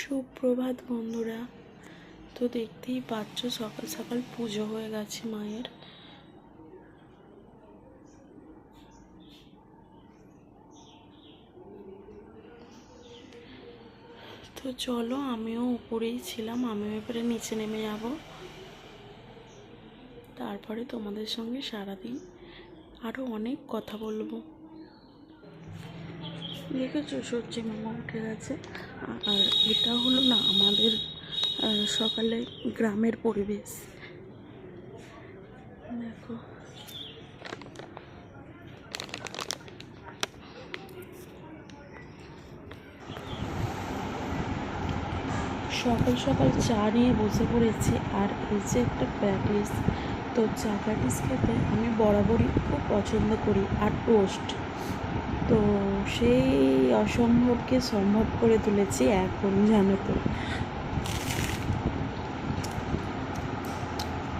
সুপ্রভাত বন্ধুরা। তো দেখতেই পাচ্ছ, সকাল সকাল পুজো হয়ে গেছে মায়ের। তো চলো, আমিও উপরেই ছিলাম, আমিও এবারে নিচে নেমে যাব। তারপরে তোমাদের সঙ্গে সারাদিন আরও অনেক কথা বলব। দেখেছ সূর্য মামা উঠে গেছে। আর এটা হলো না আমাদের সকালে গ্রামের পরিবেশ। দেখো। সকাল সকাল চা নিয়ে বসে পড়েছি, আর এই যে একটা প্যাটিস। তো চা প্যাটিস খেতে আমি বরাবরই খুব পছন্দ করি, আর টোস্ট। তো সেই অসম্ভবকে সম্ভব করে তুলেছি এখন, জানো তো।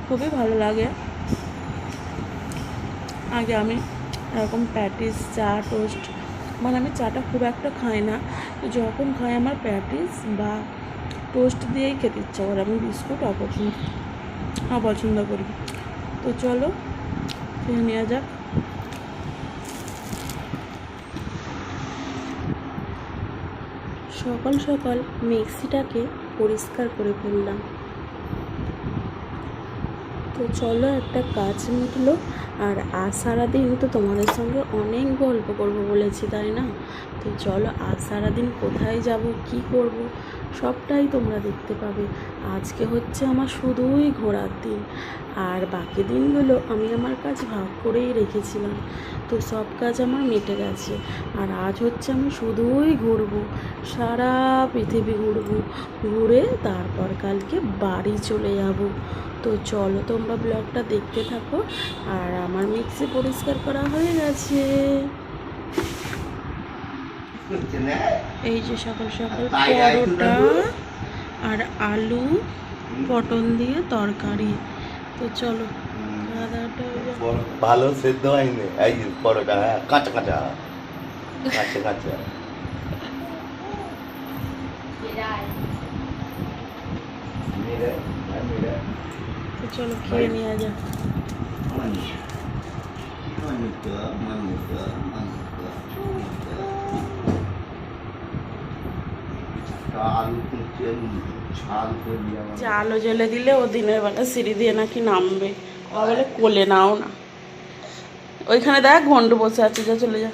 খুবই ভালো লাগে। আগে আমি এরকম প্যাটিস, চা, টোস্ট মানে আমি চাটা খুব একটা খাই না। তো যখন খাই আমার প্যাটিস বা টোস্ট দিয়েই খেতে ইচ্ছা করে, আমি বিস্কুট অপছন্দ অপছন্দ করি। তো চলো, খেয়ে নেওয়া যাক। সকাল সকাল মিক্সিটাকে পরিষ্কার করে ফেললাম। তো চলো একটা কাজ মিটলো। আর আজ সারাদিন তো তোমাদের সঙ্গে অনেক গল্প করব বলেছি, তাই না? তো চলো আজ সারাদিন কোথায় যাব, কি করব? সবটাই তোমরা দেখতে পাবে। আজকে হচ্ছে আমার শুধুই ঘোরার দিন। আর বাকি দিনগুলো আমি আমার কাজ ভাগ করেই রেখেছিলাম। তো সব কাজ আমার মিটে গেছে। আর আজ হচ্ছে আমি শুধুই ঘুরবো। সারা পৃথিবী ঘুরবো। ঘুরে তারপর কালকে বাড়ি চলে যাব। তো চলো তোমরা ব্লগটা দেখতে থাকো। আর আমার মিক্সি পরিষ্কার করা হয়ে গেছে। এই যে সকাল সকাল পরোটা আর আলু পটল দিয়ে তরকারি তো চলো ভালো সেদ্ধ হয়নি এই যে পরোটা হ্যাঁ কাঁচা কাঁচা কাঁচা কাঁচা হ্যাঁ চলো খেয়ে নেওয়া যাক আলু কুচে ছাল যে আলো জ্বেলে দিলে ও দিনের বেলা সিঁড়ি দিয়ে নাকি নামবে। ও বলে কোলে নাও না। ওইখানে দেখ ঘন্টু বসে আছে যা চলে যা।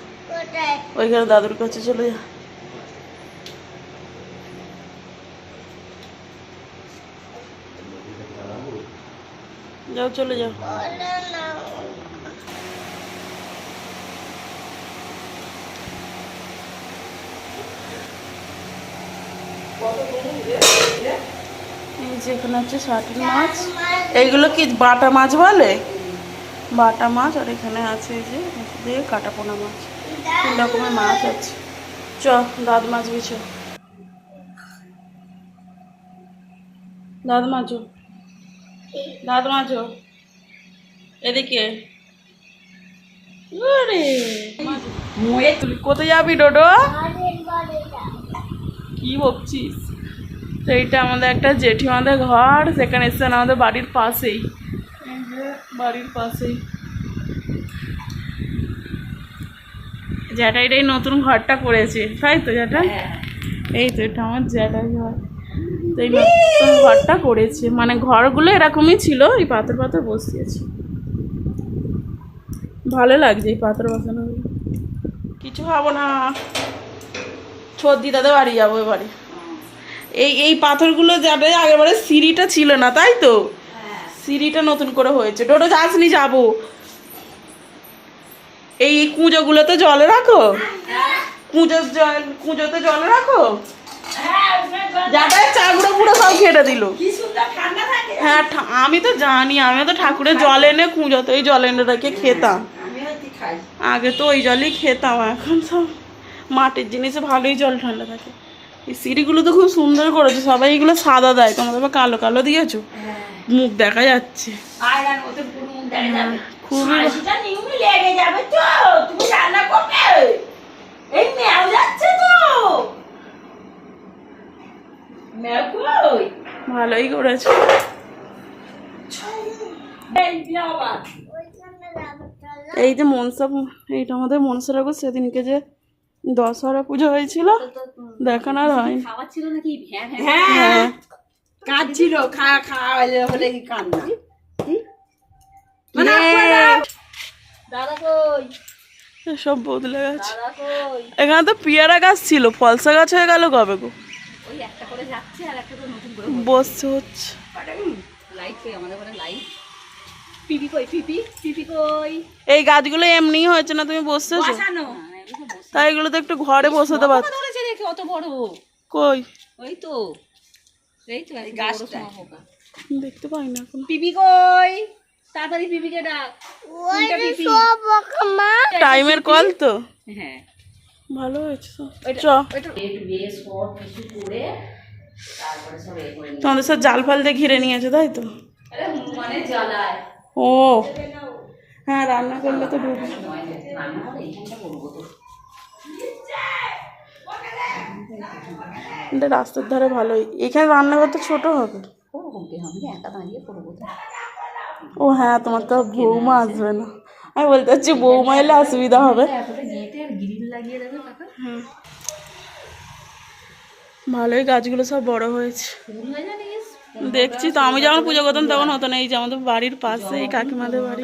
ওইখানে দাদুর কাছে চলে যা। যাও চলে যাও। এই যে হচ্ছে ষাটি মাছ। এইগুলো কি বাটা মাছ বলে? বাটা মাছ, আর এখানে আছে যে দিয়ে কাটা পোনা মাছ। তিন রকমের মাছ আছে। চ, দাঁত মাছ বিছো দাঁত মাছও দাঁত মাছও এদিকে। কোথায় যাবি, ডোডো? কি বকছিস তো এইটা আমাদের একটা জেঠিমাদের ঘর সেখানে এসছেন আমাদের বাড়ির পাশেই। এই যে বাড়ির পাশেই। জ্যাঠাইটাই এই নতুন ঘরটা করেছে। তাই তো জ্যাঠা? এই তো এটা আমার জ্যাঠাই ঘর। তো এই নতুন ঘরটা করেছে। মানে ঘরগুলো এরকমই ছিল এই পাথর পাথর বসিয়েছে। ভালো লাগছে এই পাথর বসানো কিছু খাব না। সর্দি দাদা বাড়ি যাব এবারে। এই এই পাথরগুলো যাবে আগেরবারে সিঁড়িটা ছিল না তাই তো? সিঁড়িটা নতুন করে হয়েছে। টোটো যাসনি যাব। এই কুঁজোগুলোতে জলে রাখো? কুঁজোর জল কুঁজোতে জলে রাখো? যাবে চাগুড়ো পুরো সব ঘেটে দিল। হ্যাঁ আমি তো জানি আমি তো ঠাকুরের জল এনে কুঁজোতে ওই জল এনে রেখে খেতাম। আগে তো ওই জলই খেতাম এখন সব মাটির জিনিসে ভালোই জল ঠান্ডা থাকে। এই সিঁড়িগুলো তো খুব সুন্দর করেছে সবাই এগুলো সাদা দেয় তোমাদের আবার কালো কালো দিয়েছ? মুখ দেখা যাচ্ছে। খুবই ভালোই করেছে। এই যে মনসা এইটা আমাদের মনসা ঠাকুর সেদিনকে যে দশহরা পুজো হয়েছিল দেখানোর হয় খাওয়া ছিল নাকি? ভ্যাঁ ভ্যাঁ হ্যাঁ। কাঁদছিল খা খাওয়া হলে কি কান্না? সব বদলে গেছে। এখানে তো পেয়ারা গাছ ছিল ফলসা গাছ হয়ে গেল কবে গো? ওই একটা করে যাচ্ছে আর একটা তো নতুন করে বসছে হচ্ছে। এই গাছগুলো এমনিই হয়েছে না তুমি বসছো? তাই এগুলো তো একটু ঘরে বসাতে পারত ধরেছে দেখে অত বড় কই? ওই তো। এই তো গাছটা দেখতে পাই না এখন। পিপি কই? তাড়াতাড়ি পিপিকে ডাক। কোনটা পিপি? টাইমের কল তো। হ্যাঁ। ভালো হয়েছে চ। তোমাদের সব জাল ফাল দিয়ে ঘিরে নিয়েছে তাই তো? মানে ও। হ্যাঁ রান্না করলে তো ঢুকবে এটা রাস্তার ধারে ভালোই। এখানে রান্নাঘর তো ছোট হবে? ও হ্যাঁ তোমার তো বৌমা আসবে না। আমি বলতে চাচ্ছি, বৌমা এলে অসুবিধা হবে। ভালোই গাছগুলো সব বড় হয়েছে। হয়ে দেখছি তো আমি যখন পুজো করতাম তখন হতো না এই যে আমাদের বাড়ির পাশে এই কাকিমাদের বাড়ি।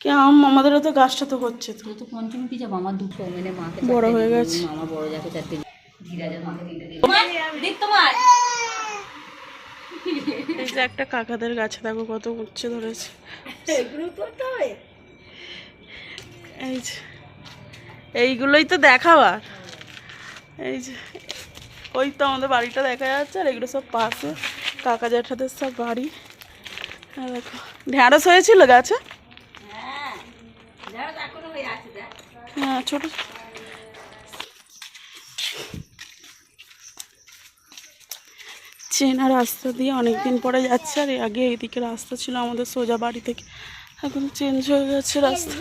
কি আম আমাদেরও তো গাছটা তো করছে তো। তুই তো যাব আমার দুটো মেনে মাকে বড় হয়ে গেছে। আমার বড় যাকে চারটে তোমার এই যে একটা কাকাদের গাছে দেখো কত উচ্ছে ধরেছে। এই যে। এইগুলোই তো দেখাবার। এই যে, ওই তো আমাদের বাড়িটা দেখা যাচ্ছে, আর এগুলো সব পাশে কাকা জ্যাঠাদের সব বাড়ি। দেখো ঢ্যাঁড়স হয়েছিল গাছে? হ্যাঁ ছোট। চেনা রাস্তা দিয়ে অনেকদিন পরে যাচ্ছে, আর আগে এইদিকে রাস্তা ছিল আমাদের সোজা বাড়ি থেকে। এখন চেঞ্জ হয়ে গেছে রাস্তা।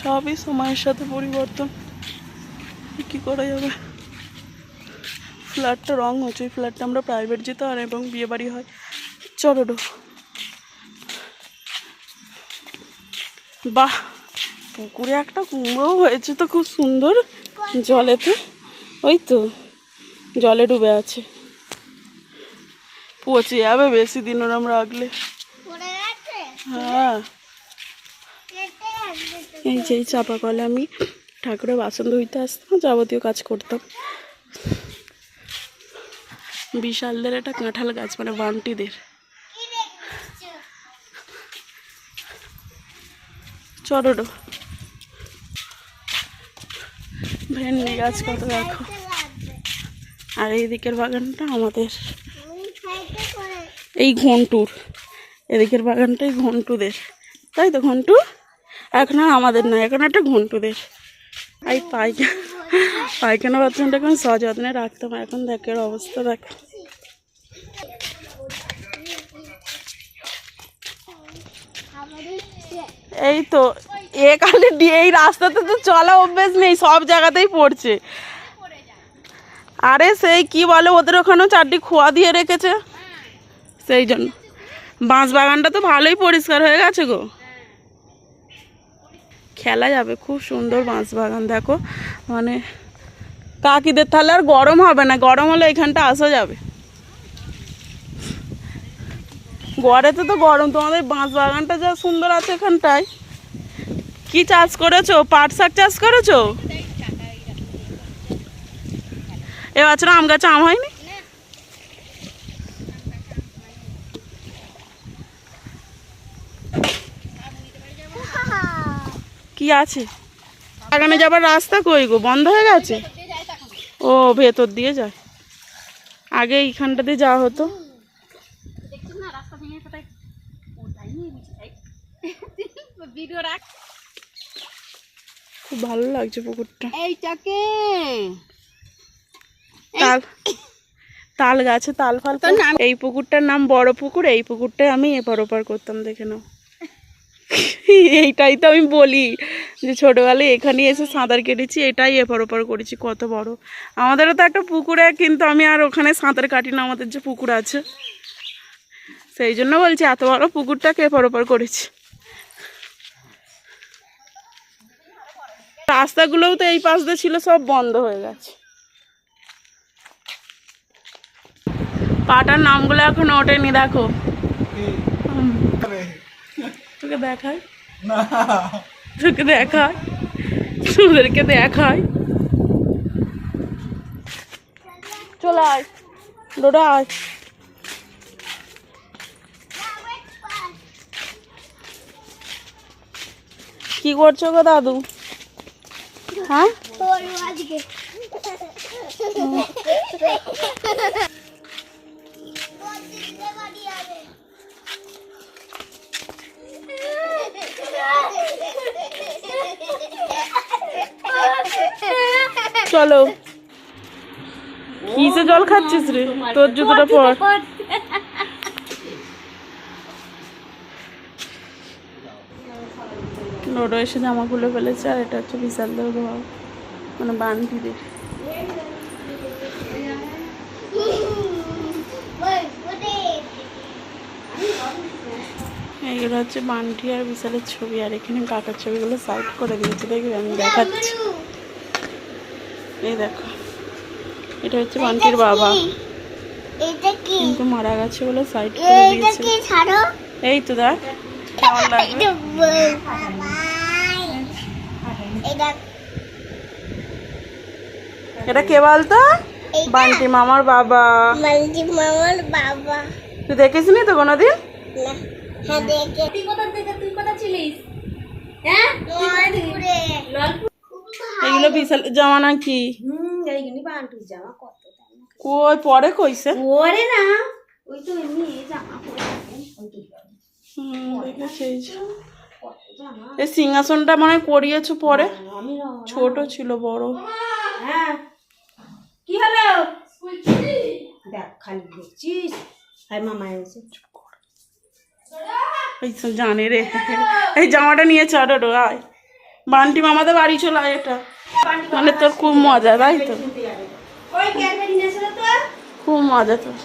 সবই সময়ের সাথে পরিবর্তন। কি করা যাবে? ফ্ল্যাটটা রং হচ্ছে ওই ফ্ল্যাটটা আমরা প্রাইভেট যেতে আর এবং বিয়ে বাড়ি হয়। চলো ডো বাহ পুকুরে একটা কুমড়োও হয়েছে তো খুব সুন্দর। জলেতে? ওই তো জলে ডুবে আছে। পচে যাবে বেশি দিন ওরম রাখলে হ্যাঁ। এই যে চাপা কলে আমি ঠাকুরের বাসন ধুইতে আসতাম, যাবতীয় কাজ করতাম। বিশালদের একটা কাঁঠাল গাছ মানে বান্টিদের। চড়ো ভেন্ডি গাছ কত দেখো। আর এই দিকের বাগানটা আমাদের। এই ঘন্টুর। এদিকের বাগানটাই ঘন্টুদের। তাই তো ঘন্টু? এখন আর আমাদের না এখন একটা ঘন্টুদের এই পায়খানা পায়খানা বাথরুমটা এখন সযত্নে রাখতাম, এখন দেখের অবস্থা দেখো। এই তো এখানে দিয়ে এই রাস্তাতে তো চলা অভ্যেস নেই, সব জায়গাতেই পড়ছে। আরে সেই কি বলে, ওদের ওখানেও চারটি খোয়া দিয়ে রেখেছে। সেই জন্য। বাঁশ বাগানটা তো ভালোই পরিষ্কার হয়ে গেছে গো। খেলা যাবে, খুব সুন্দর বাঁশ বাগান, দেখো। মানে কাকিদের তাহলে আর গরম হবে না, গরম হলে এখানটা আসা যাবে। গড়েতে তো গরম, তোমাদের বাঁশ বাগানটা যা সুন্দর আছে এখানটায়। কি চাষ করেছ? পাট শাক চাষ করেছ? এবছর আম গাছে আম হয়নি? কি আছে? বাগানে যাবার রাস্তা কই গো? বন্ধ হয়ে গেছে? ও ভেতর দিয়ে যায়। আগে এইখানটা দিয়ে যাওয়া হতো। খুব ভালো লাগছে পুকুরটা। এইটাকে। তাল তাল গাছে তাল ফাল এই পুকুরটার নাম বড় পুকুর এই পুকুরটায় আমি এপার ওপার করতাম দেখে নাও। এইটাই তো আমি বলি। যে ছোটোবেলায় এখানে এসে সাঁতার কেটেছি এটাই এপার ওপার করেছি কত বড়। আমাদেরও তো একটা পুকুরে কিন্তু আমি আর ওখানে সাঁতার কাটি না আমাদের যে পুকুর আছে। সেই জন্য বলছি এত বড় পুকুরটাকে এপার ওপার করেছি। রাস্তাগুলোও তো এই পাশ দিয়ে ছিল সব বন্ধ হয়ে গেছে। পাটার নামগুলো এখন ওঠেনি দেখো। তোকে দেখায় তোকে দেখায় তোদেরকে দেখায়। চলে আয় ডোডা আয়। কি করছ গো দাদু? হ্যাঁ? চলো। কি যে জল খাচ্ছিস রে? তোর জুতোটা পর। লোডো এসে জামা খুলে ফেলেছে আর এটা হচ্ছে বিশাল দেব ধোয়া মানে বান্টিদের এইগুলো হচ্ছে বান্টি আর বিশালের ছবি আর এখানে কাকার ছবিগুলো সাইড করে দিয়েছে। দেখবে আমি দেখাচ্ছি। এই দেখো এটা হচ্ছে বান্টির বাবা। কিন্তু মারা গেছে বলে সাইড করে দিয়েছে। এই তো দেখ কেমন লাগবে? এটা কে বলতো? বান্টি মামার বাবা। মালজি মামার বাবা। তুই দেখিসনি তো কোনোদিন? না। হ্যাঁ দেখে তুই কোথা থেকে তুই কোথা ছিলিস? হ্যাঁ? এগুলো বিশাল জামা নাকি? হুম এইগুলি বান্টুর জামা কত কই পরে কইছে। না ওই তো এমনি জামা পরে থাকেন করে। হুম, দেখেছি এই সিংহাসনটা মানে করিয়েছো পরে? ছোট ছিল বড়। হ্যাঁ। কি হলো? দেখ খালি দেখছিস? হাই মামা এসে এই তো জানে রে এই জামাটা নিয়ে চড়ো আয় বান্টি মামাদের বাড়ি চলে আয় এটা মানে তোর খুব মজা তাই তো খুব মজা তোর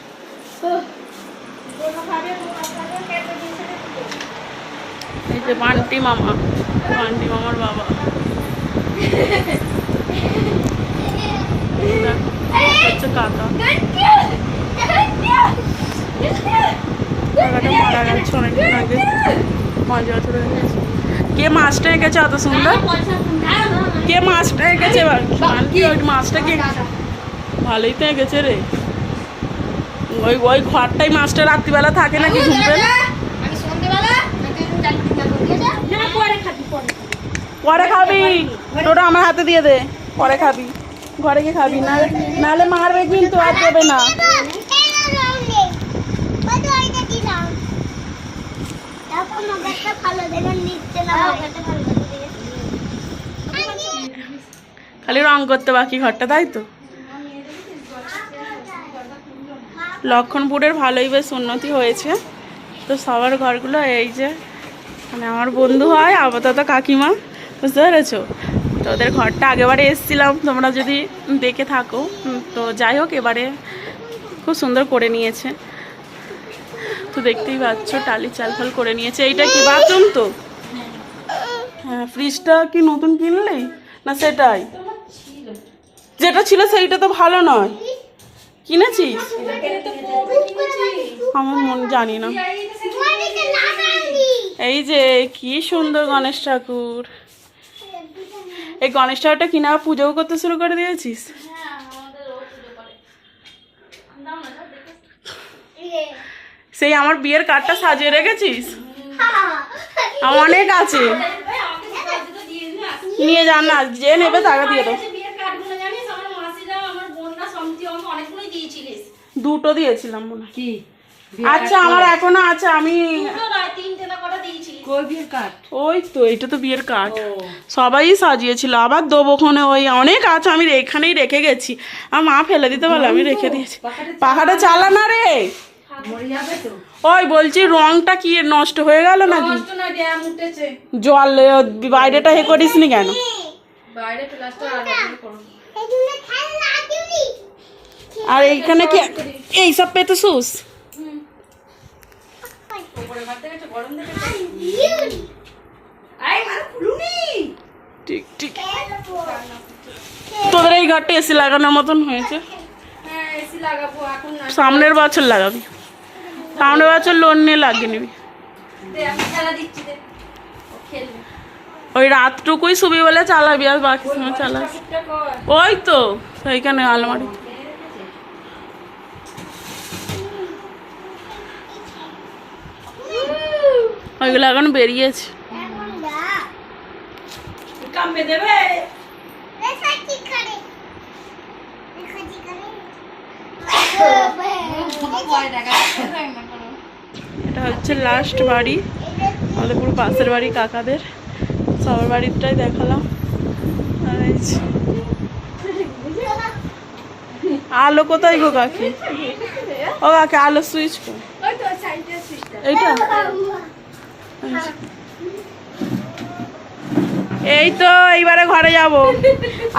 এই যে বান্টি মামা বান্টি মামার বাবা হচ্ছে কাকা কাকাটা মারা কে মাছটা এঁকেছে এত সুন্দর? কে মাছটা এঁকেছে এবার? বান্টি ওই মাছটা কে ভালোই তো এঁকেছে রে। ওই ওই ঘরটাই মাছটা রাত্রিবেলা থাকে নাকি, ঘুমবে পরে খাবি। ওটা আমার হাতে দিয়ে দে। পরে খাবি। ঘরে গিয়ে খাবি। না নাহলে মারবে কিন্তু, আর দেবে না ভালো দেখুন নিচ্ছে না মগাটা ভালো দেখে খালি রং করতে বাকি ঘরটা তাই তো? লক্ষণপুরের ভালোই বেশ উন্নতি হয়েছে। তো সবার ঘরগুলো এই যে মানে আমার বন্ধু হয় আপাতত কাকিমা বুঝতে পেরেছ? তো ওদের ঘরটা আগেবারে এসেছিলাম তোমরা যদি দেখে থাকো। তো যাই হোক এবারে খুব সুন্দর করে নিয়েছে। তো দেখতেই পাচ্ছ, টালি চাল ফাল করে নিয়েছে। এইটা কি বাথরুম তো? হ্যাঁ ফ্রিজটা কি নতুন কিনলি? না সেটাই? যেটা ছিল সেইটা তো ভালো নয়। কিনেছিস? আমার মন জানি না। এই যে, কি সুন্দর গণেশ ঠাকুর। এই গণেশ ঠাকুরটা কিনা পুজোও করতে শুরু করে দিয়েছিস? সেই আমার বিয়ের কার্ডটা সাজিয়ে রেখেছিস? অনেক আছে। নিয়ে যান না যে নেবে টাকা দিয়ে দাও। আমার আমার দুটো দিয়েছিলাম মনে কি? আচ্ছা আমার এখনও আছে আমি দুটো নয় তিনটে না কটা দিয়েছিলিস কই বিয়ের কাঠ ওই তো এটা তো বিয়ের কার্ড সবাই সাজিয়েছিল আবার দেবো ওখানে ওই অনেক আছে আমি এখানেই রেখে গেছি। আর মা ফেলে দিতে পারলে আমি রেখে দিয়েছি। পাখাটা চালা না রে। ওই বলছি রংটা কি নষ্ট হয়ে গেল নাকি? জল বাইরেটা হে করিস নি কেন? আর এইখানে কি এই সব পেতে শুস? ঠিক ঠিক। তোদের এই ঘরটা এসি লাগানোর মতন হয়েছে। হ্যাঁ এসি লাগাবো এখন না। সামনের বছর লাগাবি। সামনের বছর লোন নিয়ে লাগিয়ে নিবি। দে আমি খেলা দিচ্ছি দে। ও খেলবে। ওই রাতটুকুই শুবি বলে চালাবি আর বাকি সময় চালাস। ওই তো সেইখানে আলমারি। ওইগুলো এখন বেরিয়েছে। দেবে রেসা কি করে রেসা কি করে পরে দেখা এটা হচ্ছে লাস্ট বাড়ি। আমাদের পুরো পাশের বাড়ি কাকাদের। সবার বাড়িটাই দেখালাম। আলো কোথায় গো কাকি? ও কাকি আলো সুইচ এইটা? এই তো এইবারে ঘরে যাব।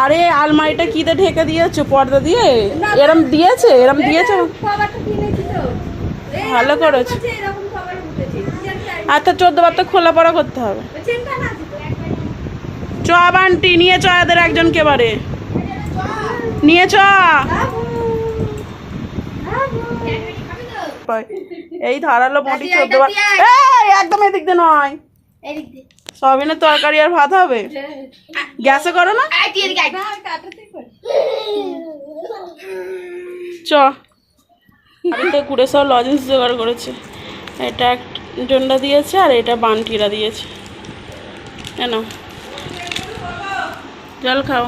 আরে আলমারিটা কিতে ঢেকে দিয়েছ? পর্দা দিয়ে? এরম দিয়েছে? এরম দিয়েছে? ভালো করেছ। আচ্ছা চোদ্দ বার তো খোলা পড়া করতে হবে। চিন্তা না দিত চ বান্টি নিয়ে চ এদের একজনকে বারে নিয়ে চ। এই ধারালো বটি চোদ্দ বার। একদম এদিক দিয়ে নয়। এদিক দে সয়াবিনের তরকারি আর ভাত হবে? গ্যাসে করো না? চ। ঘুরে সব লজেন্স জোগাড় করেছে। এটা একজনটা দিয়েছে আর এটা বান্টিরা দিয়েছে। কেন জল খাও।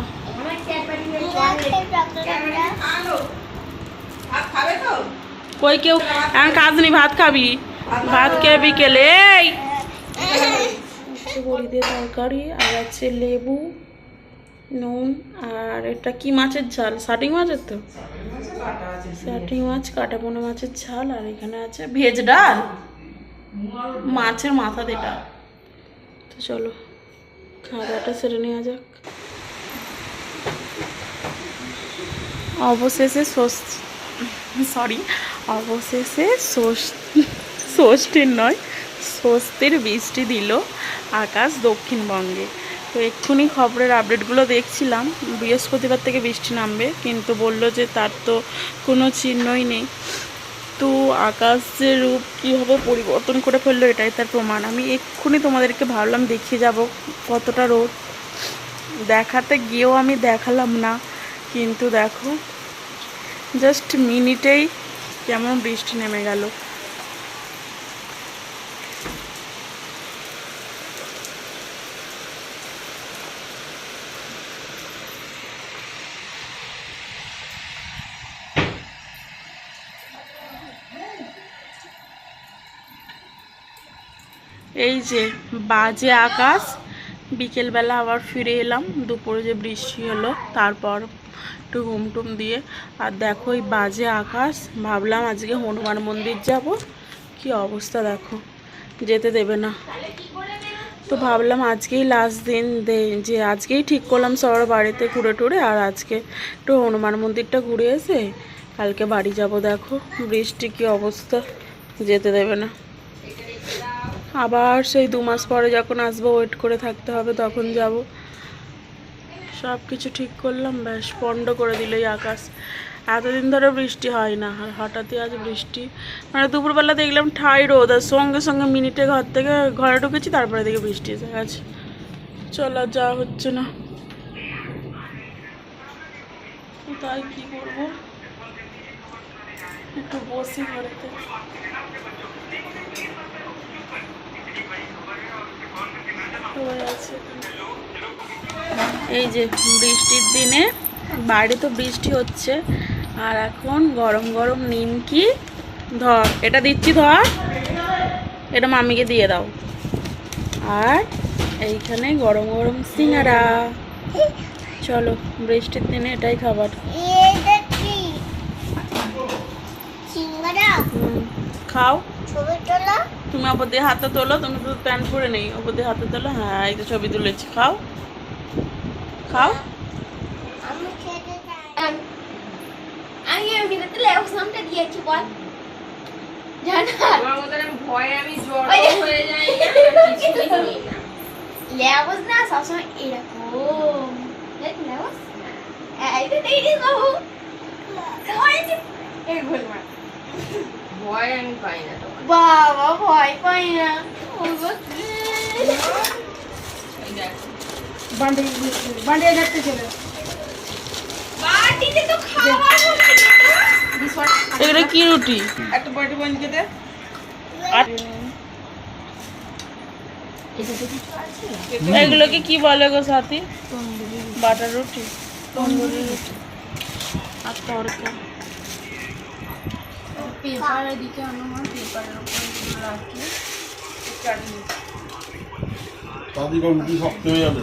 কই কেউ এখন কাজ নেই ভাত খাবি? ভাত খেয়ে বিকেলে। দিয়ে তরকারি, আর আছে লেবু, নুন, আর এটা কি মাছের ঝাল? সাটিং মাছের তো? সাটিং মাছ কাটা পোনা মাছের ঝাল, আর এখানে আছে ভেজ ডাল। মাছের মাথা দেটা তো চলো, খাওয়া দাওয়াটা সেরে নেওয়া যাক। অবশেষে সরি অবশেষে ষষ্ঠ- ষষ্ঠীর নয় স্বস্তির বৃষ্টি দিল আকাশ দক্ষিণবঙ্গে। তো এক্ষুনি খবরের আপডেটগুলো দেখছিলাম। বৃহস্পতিবার থেকে বৃষ্টি নামবে, কিন্তু বলল যে তার তো কোনো চিহ্নই নেই। তো আকাশ যে রূপ কীভাবে পরিবর্তন করে ফেলল এটাই তার প্রমাণ। আমি এক্ষুনি তোমাদেরকে ভাবলাম দেখিয়ে যাব কতটা রোদ। দেখাতে গিয়েও আমি দেখালাম না, কিন্তু দেখো জাস্ট মিনিটেই কেমন বৃষ্টি নেমে গেল। এই যে বাজে আকাশ, বিকেলবেলা আবার ফিরে এলাম, দুপুরে যে বৃষ্টি হলো, তারপর একটু ঘুম টুম দিয়ে, আর দেখো এই বাজে আকাশ, ভাবলাম আজকে হনুমান মন্দির যাব, কি অবস্থা দেখো, যেতে দেবে না। তো ভাবলাম আজকেই লাস্ট দিন দে, যে আজকেই ঠিক করলাম সবার বাড়িতে ঘুরে টুরে, আর আজকে একটু হনুমান মন্দিরটা ঘুরে এসে কালকে বাড়ি যাব দেখো, বৃষ্টি কি অবস্থা, যেতে দেবে না। আবার সেই দু মাস পরে যখন আসব ওয়েট করে থাকতে হবে, তখন যাব। সব কিছু ঠিক করলাম, ব্যাস পণ্ড করে দিল এই আকাশ। এতদিন ধরে বৃষ্টি হয় না, আর হঠাৎই আজ বৃষ্টি। মানে দুপুরবেলা দেখলাম ঠাই রোদ, আর সঙ্গে সঙ্গে মিনিটে ঘর থেকে ঘরে ঢুকেছি, তারপরে দেখে বৃষ্টি এসে গেছে। চল যাওয়া হচ্ছে না। তাই কি করব? একটু বসি ঘরেতে হয়ে আছে এই যে বৃষ্টির দিনে বাইরে তো বৃষ্টি হচ্ছে আর এখন গরম গরম নিমকি ধর এটা দিচ্ছি ধর এটা মামিকে দিয়ে দাও। আর এইখানে গরম গরম সিঙ্গারা। চলো বৃষ্টির দিনে এটাই খাবার। খাও। ছবি তোলা? তুমি ওপর দিয়ে হাতে তোলো তুমি তো প্যান্ট পরে নেই ওপর দিয়ে হাতে তোলো। হ্যাঁ এই তো ছবি তুলেছি খাও। খাও। আমি খেতে আমি এমনিতে তো দিয়েছি বল। জানা আমার মতো আমি ভয়ে আমি হয়ে সবসময় এরকম। তো ভয় পাই না তোমার বাবা ভয় পাই না ও গো কি। এই দেখো বান্ডে বান্ডে দেখতে চলে বাটিতে তো খাবার হবে এগুলো কি রুটি? একটা বাটি বানিয়ে দে আর এগুলোকে কি বলে গো সাথী? বাটার রুটি। তন্দুরি রুটি। আর তরকা পেপারের এদিকে অনুমান পেপারের উপর এগুলো রাখি তাদের রুটি শক্ত হয়ে যাবে।